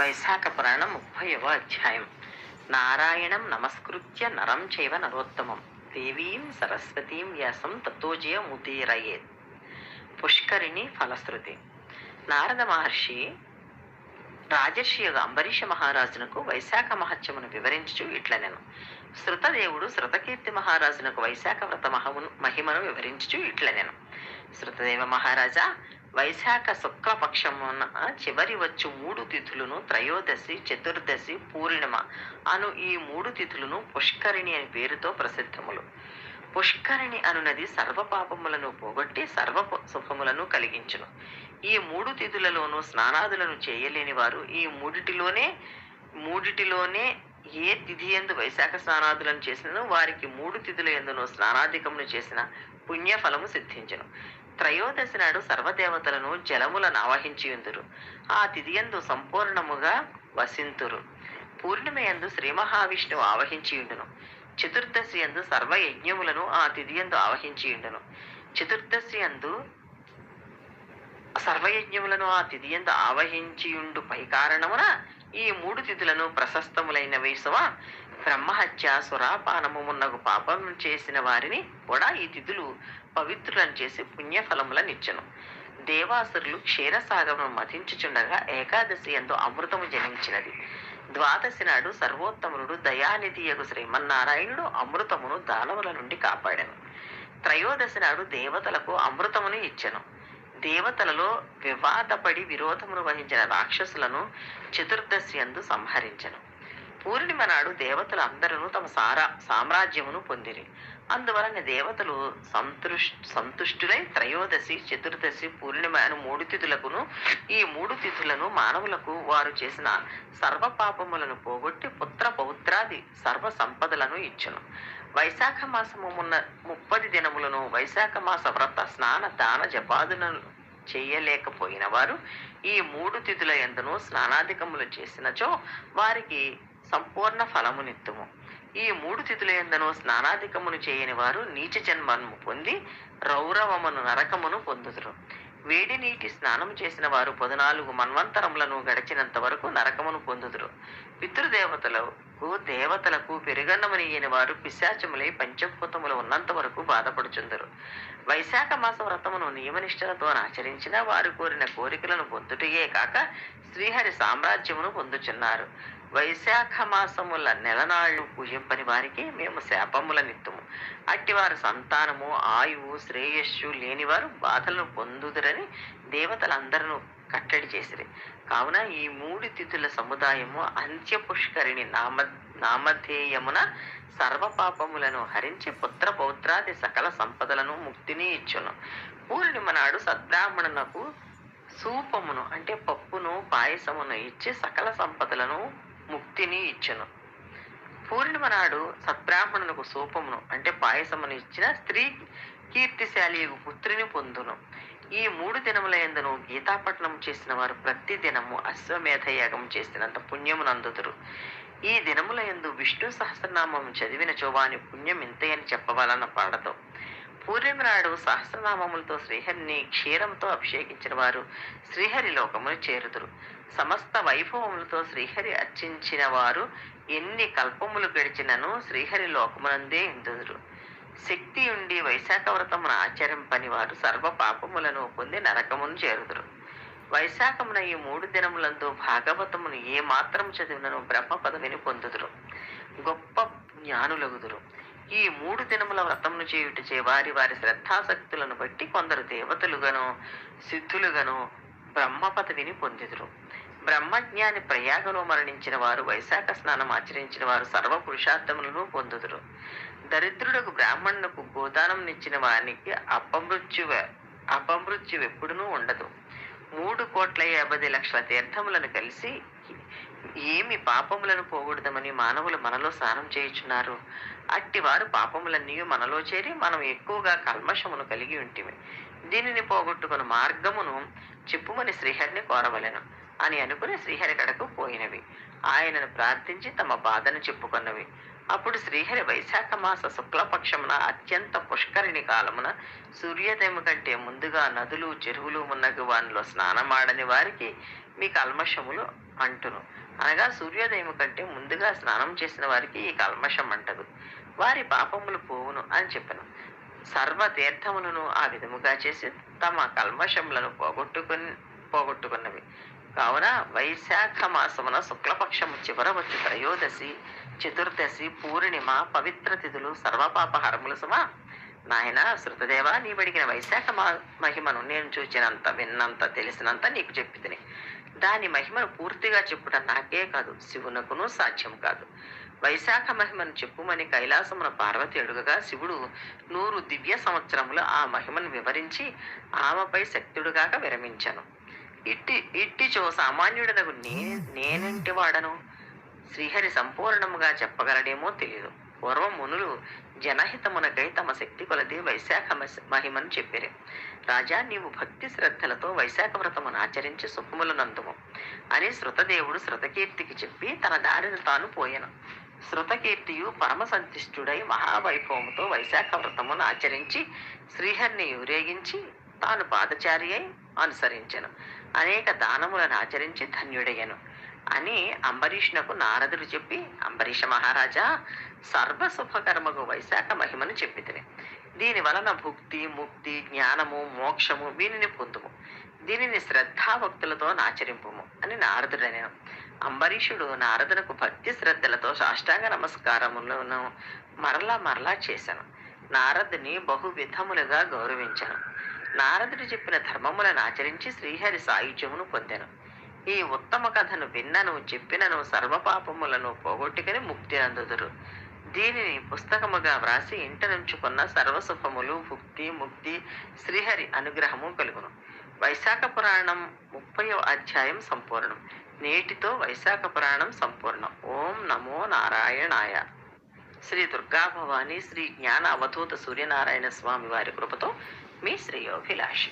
వైశాఖ పురాణం ముప్పైవ అధ్యాయం. నారాయణం నమస్కృత్య నరం చైవ నరోత్తమం. దేవీం సరస్వతీం వ్యాసం తత్వజయ ముదీరయేత్ పుష్కరిణి ఫలశ్రుతి. నారద మహర్షి రాజర్షి యొక్క అంబరీష మహారాజునకు వైశాఖ మహత్యమును వివరించు ఇట్లనెను. శృతదేవుడు శృతకీర్తి మహారాజునకు వైశాఖ వ్రత మహమును మహిమను వివరించు ఇట్లనెను. శృతదేవ మహారాజా వైశాఖ శుక్లపక్షమున చివరి వచ్చు మూడు తిథులను త్రయోదశి చతుర్దశి పూర్ణిమ అను ఈ మూడు తిథులను పుష్కరిణి అని పేరుతో ప్రసిద్ధములు. పుష్కరిణి అనునది సర్వపాపములను పోగొట్టి సర్వ శుభములను కలిగించును. ఈ మూడు తిథులలోనూ స్నానాదులను చేయలేని వారు ఈ మూడిటిలోనే మూడిటిలోనే ఏ తిథి ఎందు వైశాఖ స్నానాదులను చేసినను వారికి మూడు తిథుల ఎందును స్నానాధికమును చేసిన పుణ్యఫలము సిద్ధించును. త్రయోదశి నాడు సర్వదేవతలను జలములను ఆవహించి ఉందురు. ఆ తిథి యందు సంపూర్ణముగా వసింతురు. పూర్ణిమయందు శ్రీ మహావిష్ణువు ఆవహించి ఉండును. చతుర్దశి యందు సర్వ యజ్ఞములను ఆ తిథి యందు ఆవహించి ఉండును. చతుర్దశి యందు సర్వయజ్ఞములను ఆ తిథియందు ఆవహించియుండు పై కారణమున ఈ మూడు తిథులను ప్రశస్తములైన వేసవ బ్రహ్మహత్య సురాపానము మున్నగు పాపం చేసిన వారిని కూడా ఈ తిథులు పవిత్రులను చేసి పుణ్యఫలములనిచ్చును దేవాసురులు క్షీరసాగరమును మతించుచుండగా ఏకాదశి ఎందు అమృతము జనించినది. ద్వాదశి నాడు సర్వోత్తమునుడు దయానిధియగు శ్రీమన్నారాయణుడు అమృతమును దానవుల నుండి కాపాడెను. త్రయోదశి నాడు దేవతలకు అమృతమును ఇచ్చెను. దేవతలలో వివాదపడి విరోధమును వహించిన రాక్షసులను చతుర్దశి యందు సంహరించెను. పూర్ణిమ నాడు దేవతలు అందరూ తమ సారా సామ్రాజ్యమును పొందిరి. అందువలన దేవతలు సంతృష్ సంతుష్టులై త్రయోదశి చతుర్దశి పూర్ణిమ అని మూడు తిథులకును ఈ మూడు తిథులను మానవులకు వారు చేసిన సర్వ పాపములను పోగొట్టి పుత్ర పౌత్రాది సర్వ సంపదలను ఇచ్చును. వైశాఖ మాసము ఉన్న ముప్పది దినములను వైశాఖ మాస వ్రత స్నాన దాన జపాదులను చేయలేకపోయిన వారు ఈ మూడు తిథుల ఎందును స్నానాధికములు చేసినచో వారికి సంపూర్ణ ఫలమునిత్తుము. ఈ మూడు తిథులందను స్నానాధికమును చేయని వారు నీచ జన్మను పొంది రౌరవమును నరకమును పొందుదురు. వేడి నీటి స్నానం చేసిన వారు పద్నాలుగు మన్వంతరములను గడిచినంత వరకు నరకమును పొందుదురు. పితృదేవతలకు దేవతలకు పెరుగన్నమనియని వారు పిశాచములై పంచభూతములు ఉన్నంత వరకు బాధపడుచుందరు. వైశాఖ మాస వ్రతమును నియమనిష్టలతో ఆచరించిన వారు కోరిన కోరికలను పొందుటయే కాక శ్రీహరి సామ్రాజ్యమును పొందుచున్నారు. వైశాఖ మాసముల నెలనాళ్ళు పూజింపని వారికి మేము శాపములనిత్తుము అట్టివారు సంతానము ఆయువు శ్రేయస్సు లేనివారు బాధలను పొందుదురని దేవతలందరూ కట్టడి చేసిరి. కావున ఈ మూడు తిథుల సముదాయము అంత్య పుష్కరిణి నామ నామధేయమున సర్వపాపములను హరించి పుత్ర పౌత్రాది సకల సంపదలను ముక్తిని ఇచ్చును. పూర్ణిమ నాడు సద్బ్రాహ్మణునకు సూపమును అంటే పప్పును పాయసమును ఇచ్చి సకల సంపదలను ముక్తిని ఇచ్చును. పూర్ణిమ నాడు సద్బ్రాహ్మణులకు సూపమును అంటే పాయసమును ఇచ్చిన స్త్రీ కీర్తిశాలి పుత్రిని పొందును. ఈ మూడు దినముల ఎందును గీతాపట్నం చేసిన వారు ప్రతి దినము అశ్వమేధ యాగం చేసినంత పుణ్యమును అందుతురు ఈ దినముల ఎందు విష్ణు సహస్రనామం చదివిన చోవాని పుణ్యం ఇంతయని చెప్పవలన పాడదు. పూర్ణిమ నాడు సహస్రనామములతో శ్రీహరిని క్షీరంతో అభిషేకించిన వారు శ్రీహరి లోకమును చేరుదురు. సమస్త వైభవములతో శ్రీహరి అర్చించిన వారు ఎన్ని కల్పములు గడిచినను శ్రీహరి లోకమునందే ఇందుదురు. శక్తి ఉండి వైశాఖ వ్రతమును ఆచరింపని వారు సర్వ పాపములను పొంది నరకమును చేరుదురు. వైశాఖమున ఈ మూడు దినములందు భాగవతమును ఏ మాత్రం చదివినను బ్రహ్మ పదవిని పొందుదురు. గొప్ప జ్ఞానులగుదురు. ఈ మూడు దినముల వ్రతమును చేయుటచే వారి వారి శ్రద్ధాశక్తులను బట్టి కొందరు దేవతలుగాను సిద్ధులుగాను బ్రహ్మ పదవిని పొందిదురు. బ్రహ్మజ్ఞాని ప్రయాగలో మరణించిన వారు వైశాఖ స్నానం ఆచరించిన వారు సర్వ పురుషార్థములను పొందుదురు. దరిద్రుడకు బ్రాహ్మణులకు గోదానం ఇచ్చిన వారికి అపమృత్యు అపమృత్యు ఎప్పుడునూ ఉండదు. మూడు కోట్ల యాభై లక్షల తీర్థములను కలిసి ఏమి పాపములను పోగొడదామని మానవులు మనలో స్నానం చేయుచున్నారు. అట్టి వారు పాపములన్నీ మనలో చేరి మనం ఎక్కువగా కల్మషమును కలిగి ఉంటిమి. దీనిని పోగొట్టుకున్న మార్గమును చెప్పుమని శ్రీహరిని కోరవలెను. అని అనుకుని శ్రీహరి కడకు పోయినవి. ఆయనను ప్రార్థించి తమ బాధను చెప్పుకున్నవి. అప్పుడు శ్రీహరి వైశాఖ మాస శుక్లపక్షమున అత్యంత పుష్కరిణి కాలమున సూర్యోదయం కంటే ముందుగా నదులు చెరువులు మున్నగు వానిలో స్నానమాడని వారికి మీ కల్మషములు అంటును. అనగా సూర్యోదయం కంటే ముందుగా స్నానం చేసిన వారికి ఈ కల్మషం అంటదు. వారి పాపములు పోవును అని చెప్పను. సర్వ తీర్థములను ఆ విధముగా చేసి తమ కల్మషములను పోగొట్టుకుని పోగొట్టుకున్నవి. కావున వైశాఖ మాసమున శుక్లపక్షము చివర వచ్చి త్రయోదశి చతుర్దశి పూర్ణిమ పవిత్ర తిథులు సర్వపాపహరములు సుమా. నాయన శృతదేవ నీవడిగిన వైశాఖ మా- మహిమను నేను చూచినంత విన్నంత తెలిసినంత నీకు చెప్పి తిని దాని మహిమను పూర్తిగా చెప్పుట నాకే కాదు శివునకును సాధ్యం కాదు. వైశాఖ మహిమను చెప్పుమని కైలాసమున పార్వతి అడుగగా శివుడు నూరు దివ్య సంవత్సరములు ఆ మహిమను వివరించి ఆమెపై శక్తుడుగాక విరమించను. ఇట్టి ఇట్టిచో సామాన్యుడనకు నే నేనంటి వాడను. శ్రీహరి సంపూర్ణముగా చెప్పగలడేమో తెలియదు పూర్వం మునులు జనహితమునకై తమ శక్తి కొలది వైశాఖ మహిమను చెప్పారు. రాజా నీవు భక్తి శ్రద్ధలతో వైశాఖ వ్రతమును ఆచరించి సుఖములు నందుము. అని శృతదేవుడు శృతకీర్తికి చెప్పి తన దారిని తాను పోయాను. శృతకీర్తియు పరమ సంతిష్ఠుడై మహావైభవముతో వైశాఖ వ్రతమును ఆచరించి శ్రీహరిని ఊరేగించి తాను పాదచారి అయి అనుసరించెను. అనేక దానములను ఆచరించి ధన్యుడయ్యను. అని అంబరీషునకు నారదుడు చెప్పి అంబరీష మహారాజా సర్వ శుభకర్మకు వైశాఖ మహిమను చెప్పి తిని దీని వలన భుక్తి ముక్తి జ్ఞానము మోక్షము వీనిని పొందుము. దీనిని శ్రద్ధాభక్తులతో నాచరింపుము అని నారదుడనేను. అంబరీషుడు నారదునకు భక్తి శ్రద్ధలతో సాష్టాంగ నమస్కారములను మరలా మరలా చేశాను నారదుని బహు విధములుగా గౌరవించాను. నారదుడు చెప్పిన ధర్మములను ఆచరించి శ్రీహరి సాయుధ్యమును పొందాను. ఈ ఉత్తమ కథను విన్నను చెప్పినను సర్వపాపములను పోగొట్టుకుని ముక్తి అందుదురు. దీనిని పుస్తకముగా వ్రాసి ఇంటనుంచుకున్న సర్వసుఖములు భుక్తి ముక్తి శ్రీహరి అనుగ్రహము కలుగును. వైశాఖ పురాణం ముప్పై అధ్యాయం సంపూర్ణం. నేటితో వైశాఖ పురాణం సంపూర్ణం. ఓం నమో నారాయణాయ. శ్రీ దుర్గాభవాని శ్రీ జ్ఞాన అవధూత సూర్యనారాయణ స్వామి వారి కృపతో మీ శ్రేయోభిలాషి